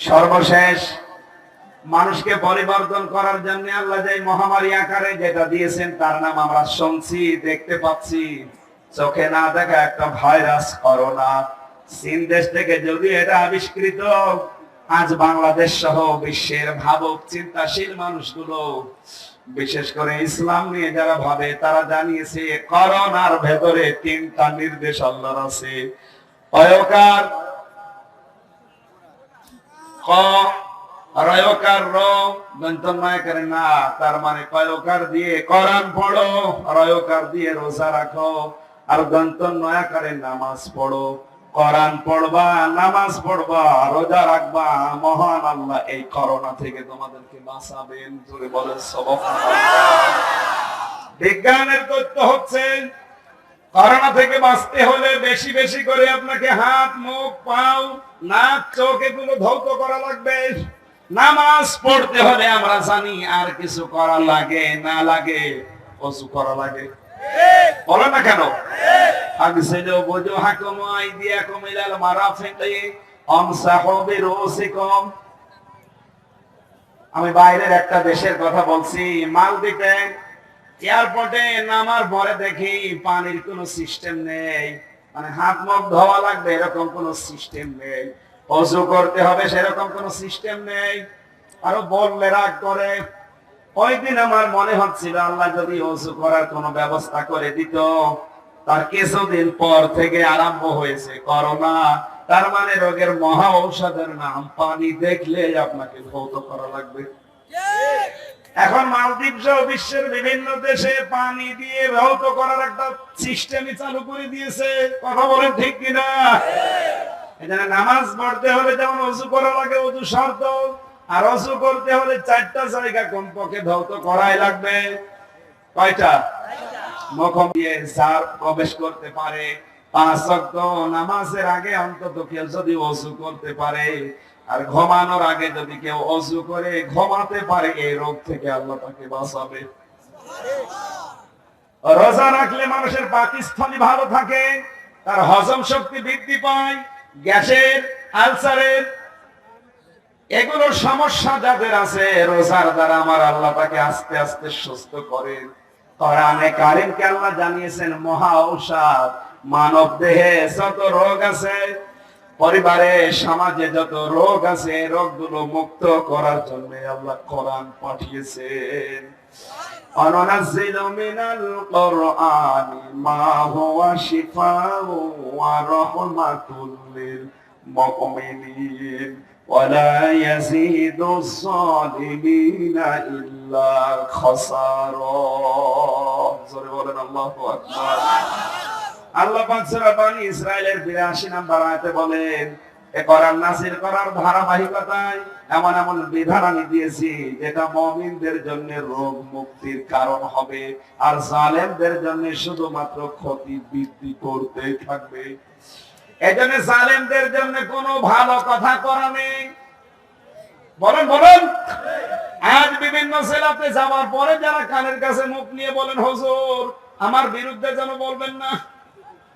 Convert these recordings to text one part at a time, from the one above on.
সর্বশেষ মানুষকে পরিবর্তন করার জন্য আল্লাহ যে মহামারী আকারে যেটা দিয়েছেন, তার নাম আমরা শুনছি, দেখতে পাচ্ছি। চোখে না দেখা একটা ভাইরাস, করোনা। চীন দেশ থেকে যদি এটা আবিষ্কৃত, আজ বাংলাদেশ সহ বিশ্বের ভাবক, চিন্তাশীল মানুষগুলো, বিশেষ করে ইসলাম নিয়ে যারা ভাবে, তারা জানিয়েছে, করোনার ভেতরে তিনটা নির্দেশ আল্লাহর আছে। অয়কার ক রয়কার র করে না, তার মানে কয়কার দিয়ে পড়ো রয়কার দিয়ে রোজা রাখো, আর করে নামাজ পড়ো। পড়বা, নামাজ পড়বা, রোজা রাখবা, মহান আল্লাহ এই করোনা থেকে তোমাদেরকে বাঁচাবেন সুবহানাল্লাহ। বিজ্ঞানের তথ্য হচ্ছে করোনা থেকে বাঁচতে হলে বেশি বেশি করে আপনাকে হাত, মুখ, পাও, নাক, চোখ এগুলো ধৌত করা লাগবে। নামাজ পড়তে হলে আমরা জানি আর কিছু করা লাগে, না লাগে, অজু করা লাগে। বলো না কেন? আগসিলু বুজুহাকুম ওয়া আইদিয়াকুম ইলাল মারাফিকি আমসাহু বিরুসিকুম আমি বাইরের একটা দেশের কথা বলছি, মালদ্বীপে এয়ারপোর্টে নামার পরে দেখি পানির কোনো সিস্টেম নেই। মানে হাত মুখ ধোয়া লাগবে এরকম কোনো সিস্টেম নেই। অজু করতে হবে সেরকম কোনো সিস্টেম নেই। আরও বললে রাগ করে। ওই দিন আমার মনে হচ্ছিল, আল্লাহ যদি অজু করার কোনো ব্যবস্থা করে দিত, তার কিছুদিন পর থেকে আরম্ভ হয়েছে করোনা। তার মানে রোগের মহা ঔষধের নাম পানি দেখলে আপনাকে ভৌত করা লাগবে। এখন মালদ্বীপ সহ বিশ্বের বিভিন্ন দেশে পানি দিয়ে ধৌত করার একটা সিস্টেমই চালু করে দিয়েছে। কথা বলেন ঠিক কিনা? এখানে নামাজ পড়তে হলে যেমন অজু করা লাগে অজু শর্ত। আর অজু করতে হলে চারটা জায়গা কমপক্ষে ধৌত করাই লাগবে। কয়টা? মুখম দিয়ে সার প্রবেশ করতে পারে। পাঁচ নামাজের আগে অন্তত কেউ যদি অজু করতে পারে আর ঘুমানোর আগে যদি কেউ অজু করে, ঘুমাতে পারে এই রোগ থেকে আল্লাহ তাকে বাঁচাবে। রোজা রাখলে মানুষের পাকিস্তানি ভালো থাকে, তার হজম শক্তি বৃদ্ধি পায়, গ্যাসের, আলসারের এগুলোর সমস্যা যাদের আছে, রোজার দ্বারা আমার আল্লাহ তাকে আস্তে আস্তে সুস্থ করেন কোরআনে কারিমকে আল্লাহ জানিয়েছেন, মহা ঔষধ, মানব দেহে যত রোগ আছে পরিবারে সমাজে যত রোগ আছে এই রোগগুলো মুক্ত করার জন্য আল্লাহ কোরআন পাঠিয়েছেন وننزل من القرآن ما هو شفاء ورحمة للمؤمنين ولا يزيد الظالمين إلا خسارا জোরে বলেন আল্লাহু আকবার আল্লাহ পাক সূরা বনি ইসরাইলের 82 নম্বর আয়াতে বলেন শুধুমাত্র ক্ষতি বৃদ্ধি করতে থাকবে। এজন্য জন্য কোনো ভালো কথা করা নেই। বলেন বলেন। আজ বিভিন্ন জেলাতে যাওয়ার পরে যারা কানের কাছে মুখ নিয়ে বলেন, হুজুর, আমার বিরুদ্ধে যেন বলবেন না।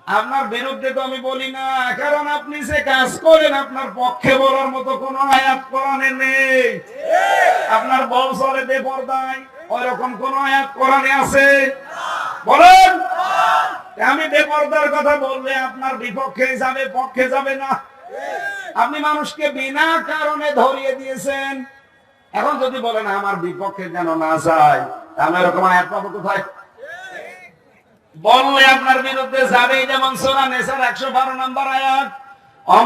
আপনার বিরুদ্ধে তো আমি বলি না, কারণ আপনি যে কাজ করেন, আপনার পক্ষে বলার মতো কোনো আয়াত কোরআনে নেই। আপনার বউ চলে বেপরদায় ওইরকম কোন আয়াত কোরআনে আছে? বলেন। আমি বেপরদার কথা বললে আপনার বিপক্ষে যাবে, পক্ষে যাবে না। আপনি মানুষকে বিনা কারণে ধরিয়ে দিয়েছেন। এখন যদি বলেন, আমার বিপক্ষে যেন না যায় তাহলে এরকম আয়াত পাবো কোথায়? বললে আপনার বিরুদ্ধে যাবে যেমন সোনা নেশার একশো বারো নম্বর আয়াত আও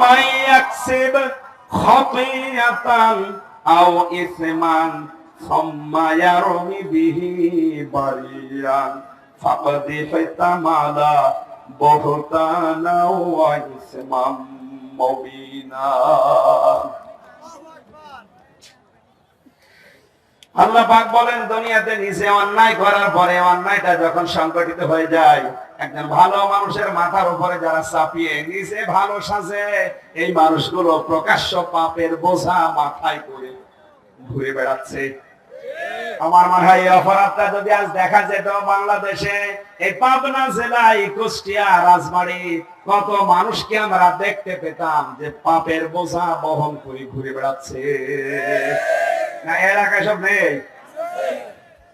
বুহতানা ওয়া ইসমাম মুবিনা। আল্লাহ পাক বলেন, দুনিয়াতে নিজে অন্যায় করার পরে অন্যায়টা যখন সংগঠিত হয়ে যায়, একজন ভালো মানুষের মাথার উপরে যারা চাপিয়ে নিজে ভালো সাজে, এই মানুষগুলো প্রকাশ্য পাপের বোঝা মাথায় করে ঘুরে বেড়াচ্ছে। আমার মনে হয় এই অপরাধটা যদি আজ দেখা যেত বাংলাদেশে, এই পাবনা জেলায়, কুষ্টিয়া, রাজবাড়ি, কত মানুষকে আমরা দেখতে পেতাম যে পাপের বোঝা বহন করে ঘুরে বেড়াচ্ছে। এলাকায় সব নেই।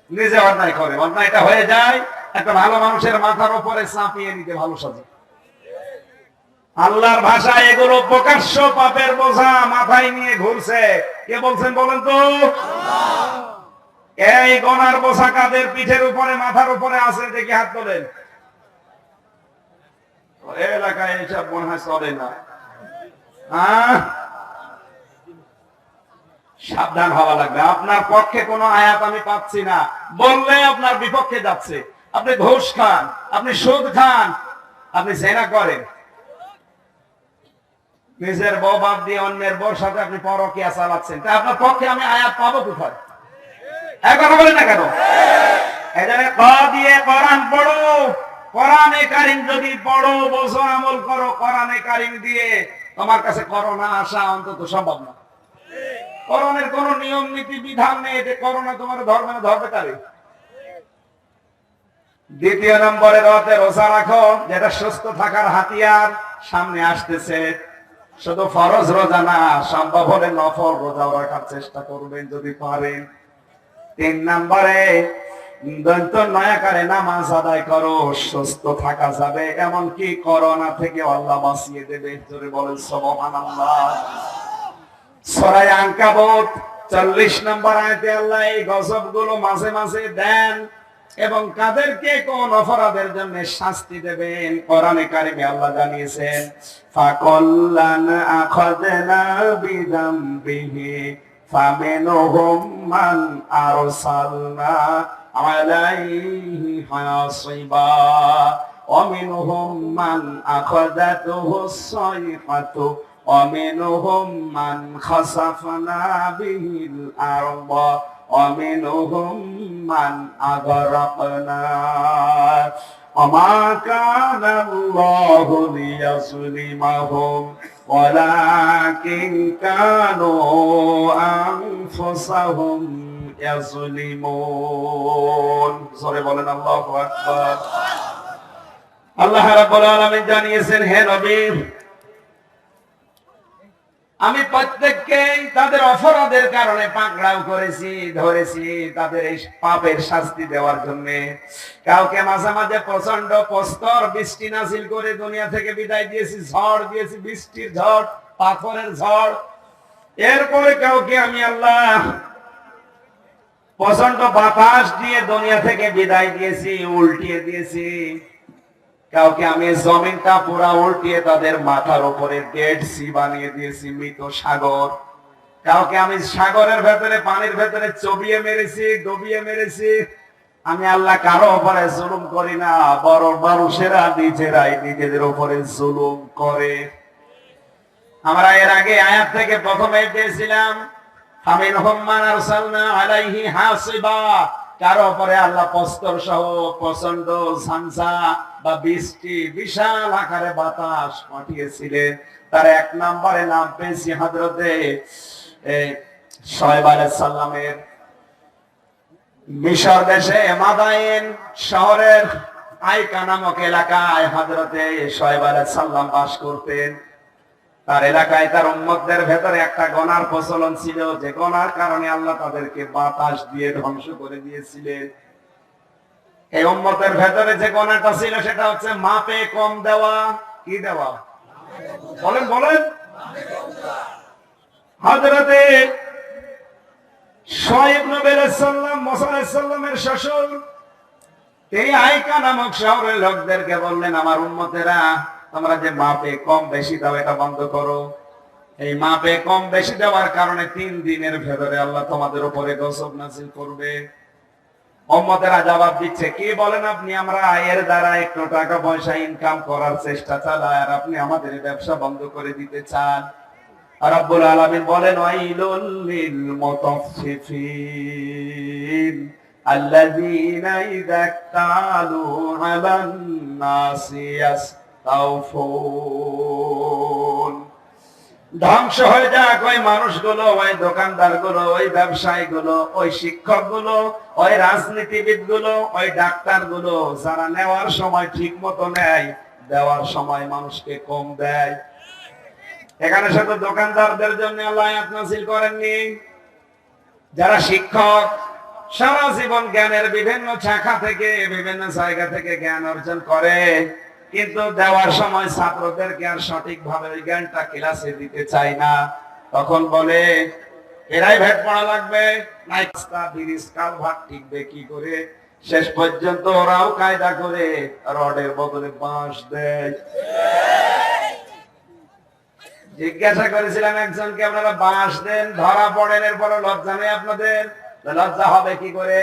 নিজে অন্যায় করে, অন্যায়টা হয়ে যায়, একটা ভালো মানুষের মাথার উপরে চাপিয়ে নিতে ভালো সাজে। আল্লাহর এগুলো প্রকাশ্য পাপের বোঝা মাথায় নিয়ে ঘুরছে। কে বলছেন বলেন তো? এই গনার বোঝা কাদের পিঠের উপরে, মাথার উপরে আছে দেখি হাত তোলেন। এলাকায় এইসব মনে হয় চলে না? সাবধান হওয়া লাগবে। আপনার পক্ষে কোনো আয়াত আমি পাচ্ছি না। বললে আপনার বিপক্ষে যাচ্ছে। আপনি ঘুষ খান, আপনি সুদ খান, আপনি জেনা করেন। নিজের বউ বাদ দিয়ে অন্যের বউর সাথে আপনি পরকিয়া চালাচ্ছেন। তা আপনার পক্ষে আমি আয়াত পাবো কোথায়? এখন বলেন না কেন? আমল করো। কোরআনে কারিম দিয়ে তোমার কাছে করোনা আসা অন্তত সম্ভব না। করোনার কোন নিয়ম, নীতি, বিধান নেই। যে করোনা তোমার ধর্মে ধরতে পারে দ্বিতীয় নম্বরে রথে রোজা রাখো। যেটা সুস্থ থাকার হাতিয়ার, সামনে আসতেছে। শুধু ফরজ রোজা না, সম্ভব হলে নফল রোজাও রাখার চেষ্টা করবেন যদি পারেন। তিন নম্বরে, দন্ত নয়াকারে নামাজ আদায় করো। সুস্থ থাকা যাবে, এমনকি করোনা থেকে আল্লাহ বাঁচিয়ে দেবে। জোরে বলেন, সুবহানাল্লাহ। সরাই আঙ্কাবত চল্লিশ নম্বর আয়তে আল্লাহ এই গজবগুলো মাঝে মাঝে দেন এবং কাদেরকে কোন অপরাধের জন্য শাস্তি দেবেন? কোরআনে কারিমে আল্লাহ জানিয়েছেন, ফাকল্লান মান আরসালনা আলাইহি হাসিবা মান সাইহাতু। ومنهم من خسفنا به الأرض ومنهم من أغرقنا وما كان الله ليظلمهم ولكن كانوا أنفسهم يظلمون সরে বলেন আল্লাহু আকবার আল্লাহ রাব্বুল আলামিন জানিয়েছেন হে নবী আমি প্রত্যেককেই তাদের অপরাধের কারণে পাকড়াও করেছি, ধরেছি তাদের এই পাপের শাস্তি দেওয়ার জন্য। কাউকে মাঝে মাঝে প্রচণ্ড প্রস্তর বৃষ্টি নাসিল করে দুনিয়া থেকে বিদায় দিয়েছি, ঝড় দিয়েছি, বৃষ্টির ঝড়, পাথরের ঝড়। এরপরে কাউকে আমি আল্লাহ প্রচণ্ড বাতাস দিয়ে দুনিয়া থেকে বিদায় দিয়েছি, উল্টিয়ে দিয়েছি। কাউকে আমি জমিনটা পুরা উল্টিয়ে তাদের মাথার উপরে ডেড সি বানিয়ে দিয়েছি, মৃত সাগর। কাউকে আমি সাগরের ভেতরে, পানির ভেতরে চবিয়ে মেরেছি, ডুবিয়ে মেরেছি। আমি আল্লাহ কারও উপরে জুলুম করি না বড় মানুষেরা নিজেরাই নিজেদের উপরে জুলুম করে। আমরা এর আগে আয়াত থেকে প্রথমে পেয়েছিলাম আমিন হোম্মান আরসালনা আলাইহি হাসিবা। আল্লাহ সহ প্রচণ্ড বা বৃষ্টি, বিশাল আকারে বাতাস পাঠিয়েছিলেন। তার এক নম্বরে নাম পেয়েছি সালামের। মিশর দেশে মাদাইন শহরের আইকা নামক এলাকায় হজরতে আলাইহিস সালাম বাস করতেন। তার এলাকায় তার উম্মতদের ভেতরে একটা গনার প্রচলন ছিল, যে গনার কারণে আল্লাহ তাদেরকে বাতাস দিয়ে ধ্বংস করে দিয়েছিলেন। এই উম্মতের ভেতরে যে গনাটা ছিল, সেটা হচ্ছে মাপে কম দেওয়া। কি দেওয়া? বলেন বলেন। হজরতে শোয়েব নবী আলাইহিস সালাম মুসা আলাইহিস সালামের শ্বশুর, তিনি আইকা নামক শহরের লোকদেরকে বললেন, আমার উম্মতেরা তোমরা যে মাপে কম বেশি দাও, এটা বন্ধ করো। এই মাপে কম বেশি দেওয়ার কারণে তিন দিনের ভেতরে আল্লাহ তোমাদের উপরে গসব নাজিল করবে। অম্মতেরা জবাব দিচ্ছে, কি বলেন আপনি আমরা আয়ের দ্বারা একটু টাকা পয়সা ইনকাম করার চেষ্টা চালায় আর আপনি আমাদের ব্যবসা বন্ধ করে দিতে চান? রাব্বুল আলামিন বলেন, ওয়াইলুল মুতাফফিফিন আল্লাযীনা ইযা আলা ধ্বংস হয়ে যাক ওই মানুষগুলো, ওই দোকানদারগুলো ওই ব্যবসায়ী গুলো ওই শিক্ষকগুলো ওই রাজনীতিবিদগুলো ওই ডাক্তারগুলো যারা নেওয়ার সময় ঠিক মতো নেয়, দেওয়ার সময় মানুষকে কম দেয়। এখানে শুধু দোকানদারদের জন্য আল্লাহ নাযিল করেননি। যারা শিক্ষক, সারা জীবন জ্ঞানের বিভিন্ন শাখা থেকে, বিভিন্ন জায়গা থেকে জ্ঞান অর্জন করে। কিন্তু দেওয়ার সময় ছাত্রদেরকে আর সঠিকভাবে ওই জ্ঞানটা ক্লাসে দিতে চায় না। তখন বলে, এরাই ভেট পড়া লাগবে। নাইস্তা ব্রিজ কালভার্ট টিকবে কি করে? শেষ পর্যন্ত ওরাও কায়দা করে রডের বদলে বাঁশ দেয়। জিজ্ঞাসা করেছিলাম একজনকে, আপনারা বাঁশ দেন, ধরা পড়েন এরপর লজ্জা নেই আপনাদের? লজ্জা হবে কি করে?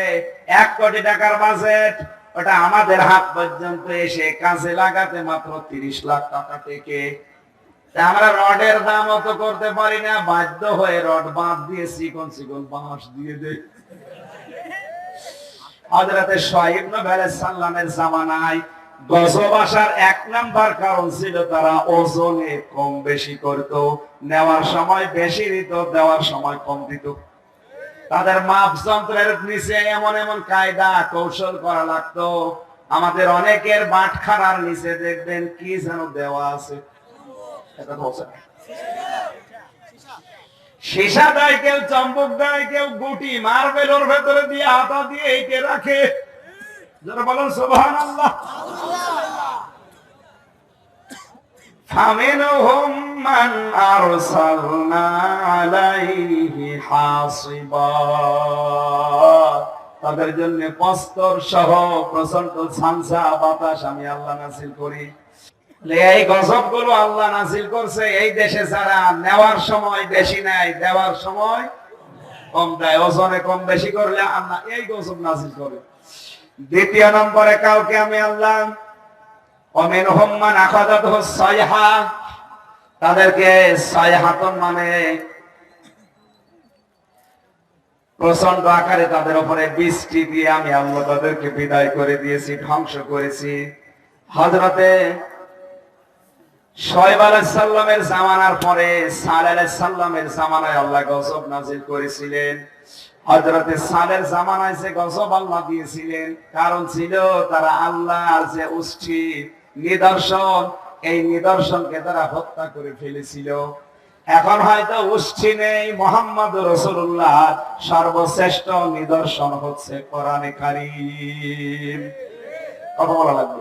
এক কোটি টাকার বাজেট ওটা আমাদের হাত পর্যন্ত এসে কাজে লাগাতে মাত্র তিরিশ লাখ টাকা থেকে। আমরা রডের দাম অত করতে পারি না, বাধ্য হয়ে রড বাঁধ দিয়ে চিকন চিকন বাঁশ দিয়ে আসার এক নাম্বার কারণ ছিল তারা ওজনে কম বেশি করত, নেওয়ার সময় বেশি দিত, দেওয়ার সময় কম দিত। তাদের মাপ যন্ত্রের নিচে এমন এমন কায়দা কৌশল করা লাগতো। আমাদের অনেকের বাটখারার নিচে দেখবেন কি যেন দেওয়া আছে। এটা সীসা দেয় কেউ চম্পক দেয় কেউ, গুটি মার্বেলের ভেতরে দিয়ে হাতা দিয়ে এইকে রাখে। যারা বলেন সুবহান আল্লাহ فمنهم من أرسلنا عليه حاصبا তাদের জন্য পস্তর সহ প্রচন্ড ঝাঞ্ঝা বাতাস আমি আল্লাহ নাসিল করি বলে এই গজব গুলো আল্লাহ নাসিল করছে এই দেশে যারা নেওয়ার সময় বেশি নেয় দেওয়ার সময় কম দেয় ওজনে কম বেশি করলে আল্লাহ এই গজব নাসিল করে দ্বিতীয় নম্বরে কাউকে আমি আল্লাহ তাদেরকে মানে প্রচণ্ড আকারে তাদের উপরে বৃষ্টি দিয়ে আমি আল্লাহ তাদেরকে বিদায় করে দিয়েছি, ধ্বংস করেছি। হজরতে সালের দিয়েছিলেন, কারণ ছিল তারা আল্লাহ যে উষ্ঠি নিদর্শন, এই নিদর্শনকে তারা হত্যা করে ফেলেছিল। এখন হয়তো উষ্ঠি নেই, মোহাম্মদ রসুল্লাহ সর্বশ্রেষ্ঠ নিদর্শন হচ্ছে কোরআনে কারিম। কথা বলা লাগবে?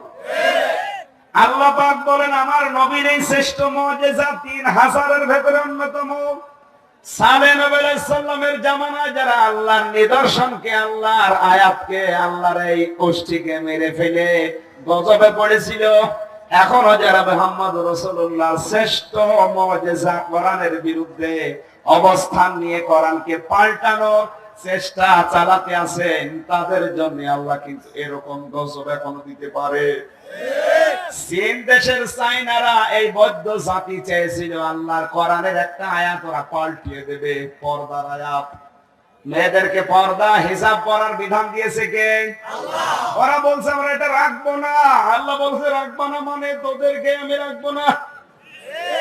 আল্লাহ পাক বলেন, আমার নবীর এই শ্রেষ্ঠ মজেজা তিন হাজারের ভেতরে অন্যতম। আল্লাহর নিদর্শনকে, আল্লাহর আয়াতকে, আল্লাহর এই কোষ্ঠীকে মেরে ফেলে গজবে পড়েছিল। এখনও যারা মোহাম্মদ রসুল্লাহ শ্রেষ্ঠ মজেজা কোরআনের বিরুদ্ধে অবস্থান নিয়ে কোরআনকে পাল্টানোর চেষ্টা চালাতে আছেন, তাদের জন্য আল্লাহ কিন্তু এরকম গজব এখনও দিতে পারে। চীন দেশের চাইনারা এই বৌদ্ধ জাতি চেয়েছিল আল্লাহর কোরআনের একটা আয়াত ওরা পাল্টিয়ে দেবে, পর্দার আয়াত। মেয়েদেরকে পর্দা হিসাব করার বিধান দিয়েছে কে? ওরা বলছে আমরা এটা রাখব না। আল্লাহ বলছে রাখব না মানে তোদেরকে আমি রাখব না।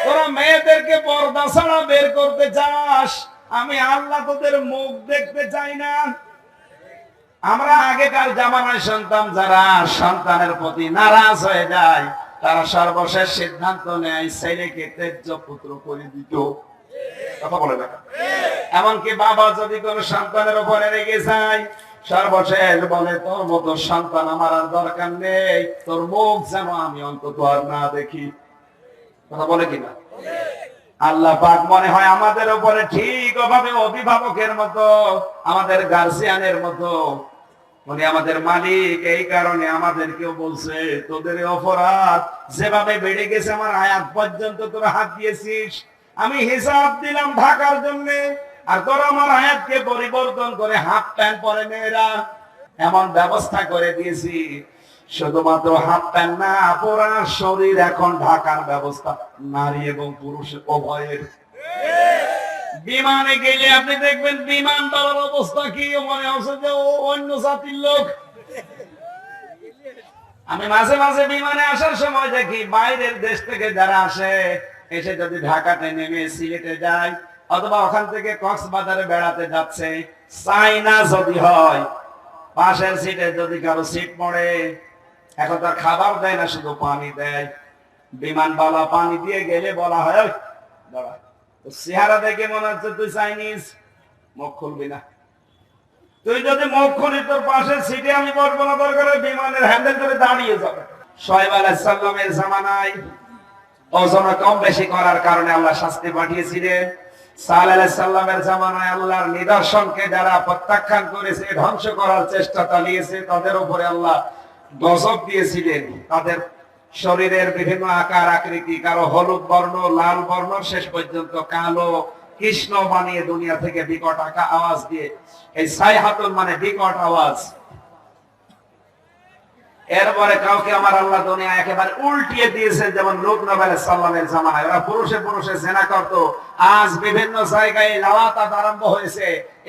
তোরা মেয়েদেরকে পর্দা ছাড়া বের করতে চাস আমি আল্লাহ তোদের মুখ দেখতে চাই না। আমরা আগেকার জামানায় সন্তান যারা সন্তানের প্রতি নারাজ হয়ে যায় তারা সর্বশেষ সিদ্ধান্ত নেয় ছেলেকে তেজ্য পুত্র করে দিত। কথা বলে না। এমনকি বাবা যদি কোন সন্তানের উপরে রেগে যায়, সর্বশেষ বলে, তোর মতো সন্তান আমার আর দরকার নেই। তোর মুখ যেন আমি অন্তত আর না দেখি। কথা বলে কিনা আল্লাহ পাক মনে হয় আমাদের উপরে ঠিক ওভাবে অভিভাবকের মতো, আমাদের গার্জিয়ানের মতো, উনি আমাদের মালিক, এই কারণে আমাদেরকেও বলছে, তোদের অপরাধ যেভাবে বেড়ে গেছে আমার আয়াত পর্যন্ত তোরা হাত দিয়েছিস আমি হিসাব দিলাম ঢাকার জন্য, আর তোরা আমার আয়াতকে পরিবর্তন করে হাফ প্যান্ট পরে মেয়েরা এমন ব্যবস্থা করে দিয়েছি। শুধুমাত্র হাফ প্যান্ট না, পুরা শরীর এখন ঢাকার ব্যবস্থা, নারী এবং পুরুষ উভয়ের। বিমানে গেলে আপনি দেখবেন বিমান বাবার অবস্থা কি, মনে হচ্ছে যে ও অন্য জাতির লোক। আমি মাঝে মাঝে বিমানে আসার সময় দেখি বাইরের দেশ থেকে যারা আসে এসে যদি ঢাকাতে নেমে সিলেটে যায় অথবা ওখান থেকে কক্সবাজারে বেড়াতে যাচ্ছে চাইনা যদি হয় পাশের সিটে যদি কারও সিট পড়ে এখন তার খাবার দেয় না শুধু পানি দেয়। বিমানবালা পানি দিয়ে গেলে বলা হয় "ওই, দাঁড়া চেহারা দেখে মনে হচ্ছে তুই চাইনিজ মুখ খুলবি না। তুই যদি মুখ খুলি তোর পাশের সিটে আমি বসবো না দরকার বিমানের হ্যান্ডেল ধরে দাঁড়িয়ে যাবে। সোহেব আলাইসাল্লামের জামানায় ওজন কম বেশি করার কারণে আল্লাহ শাস্তি পাঠিয়েছিলেন। শরীরের বিভিন্ন আকার, আকৃতি কারও হলুদ বর্ণ, লাল বর্ণ, শেষ পর্যন্ত কালো, কৃষ্ণ বানিয়ে দুনিয়া থেকে বিকট আকা আওয়াজ দিয়ে। এই সাই হাতুন মানে বিকট আওয়াজ। এরপরে কাউকে আমার আল্লাহ দুনিয়া একেবারে উল্টিয়ে দিয়েছে, যেমন লোক নবেল সাল্লামের জামানায়। ওরা পুরুষে পুরুষে জেনা করত। আজ বিভিন্ন জায়গায় লাওয়াতাত আরম্ভ হয়েছে।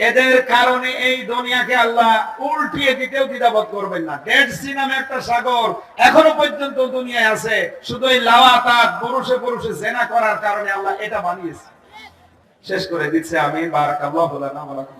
এদের কারণে এই দুনিয়াকে আল্লাহ উল্টিয়ে দিতেও দ্বিধাবোধ করবেন না। ডেড সি নামে একটা সাগর এখনও পর্যন্ত দুনিয়ায় আছে। শুধু এই লাওয়াতাত পুরুষে পুরুষে জেনা করার কারণে আল্লাহ এটা বানিয়েছে। শেষ করে দিচ্ছে আমি। বারাকাল্লাহু লানা ওয়া লাকুম